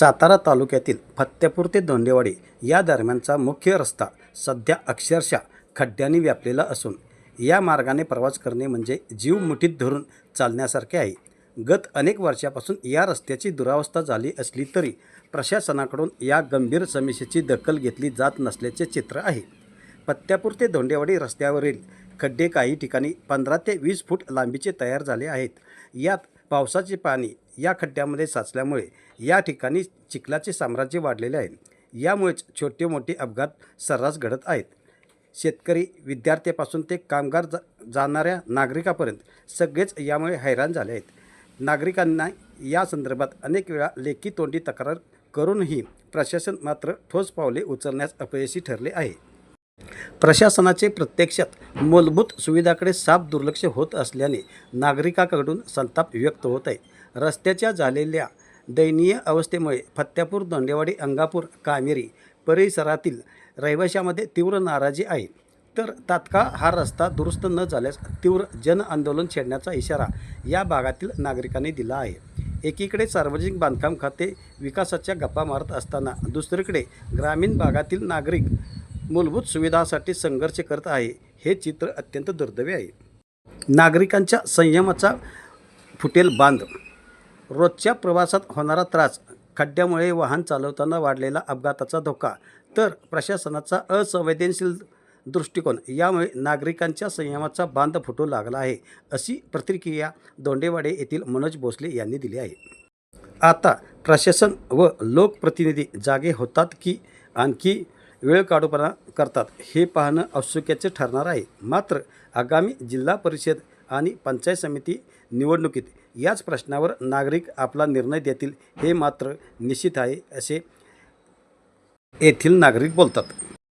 सातारा तालुक्यातील फत्तेपूर ते दोंडेवाडी या दरम्यानचा मुख्य रस्ता सध्या अक्षरशः खड्ड्यांनी व्यापलेला असून या मार्गाने प्रवास करणे म्हणजे जीव मुठीत धरून चालण्यासारखे आहे. गत अनेक वर्षापासून या रस्त्याची दुरावस्था झाली असली तरी प्रशासनाकडून या गंभीर समस्येची दखल घेतली जात नसल्याचे चित्र आहे. पत्त्यापूर ते धोंडेवाडी रस्त्यावरील खड्डे काही ठिकाणी पंधरा ते वीस फूट लांबीचे तयार झाले आहेत. यात पावसाचे पाणी या खड्ड्यामध्ये साचल्यामुळे या ठिकाणी चिखलाचे साम्राज्य वाढलेले आहे. यामुळेच छोटे मोठे अपघात सर्रास घडत आहेत. शेतकरी विद्यार्थ्यापासून ते कामगार जा जाणाऱ्या नागरिकापर्यंत सगळेच यामुळे हैराण झाले आहेत. नागरिकांना या संदर्भात अनेक वेळा लेखी तोंडी तक्रार करूनही प्रशासन मात्र ठोस पावले उचलण्यास अपयशी ठरले आहे. प्रशासनाचे प्रत्यक्षात मूलभूत सुविधाकडे साफ दुर्लक्ष होत असल्याने नागरिकाकडून संताप व्यक्त होत आहे. रस्त्याच्या झालेल्या दयनीय अवस्थेमुळे फत्त्यापूर दोंडेवाडी अंगापूर कामेरी परिसरातील रहिवाशामध्ये तीव्र नाराजी आहे. तर तात्काळ हा रस्ता दुरुस्त न झाल्यास तीव्र जन आंदोलन छेडण्याचा इशारा या भागातील नागरिकांनी दिला आहे. एकीकडे सार्वजनिक बांधकाम खाते विकासाच्या गप्पा मारत असताना दुसरीकडे ग्रामीण भागातील नागरिक मूलभूत सुविधासाठी संघर्ष करत आहे हे चित्र अत्यंत दुर्दैवी आहे. नागरिकांच्या संयमाचा फुटेल बांध. रोजच्या प्रवासात होणारा त्रास खड्ड्यामुळे वाहन चालवताना वाढलेला अपघाताचा धोका तर प्रशासनाचा असंवेदनशील दृष्टिकोन यामुळे नागरिकांच्या संयमाचा बांध फुटू लागला आहे अशी प्रतिक्रिया दोंडेवाडे येथील मनोज भोसले यांनी दिली आहे. आता प्रशासन व लोकप्रतिनिधी जागे होतात की आणखी वेळ काढूपणा करतात. हे पाहणं औत्सुक्याचे ठरणार आहे. मात्र आगामी जिल्हा परिषद आणि पंचायत समिती निवडणुकीत याच प्रश्नावर नागरिक आपला निर्णय देतील हे मात्र निश्चित आहे असे येथील नागरिक बोलतात.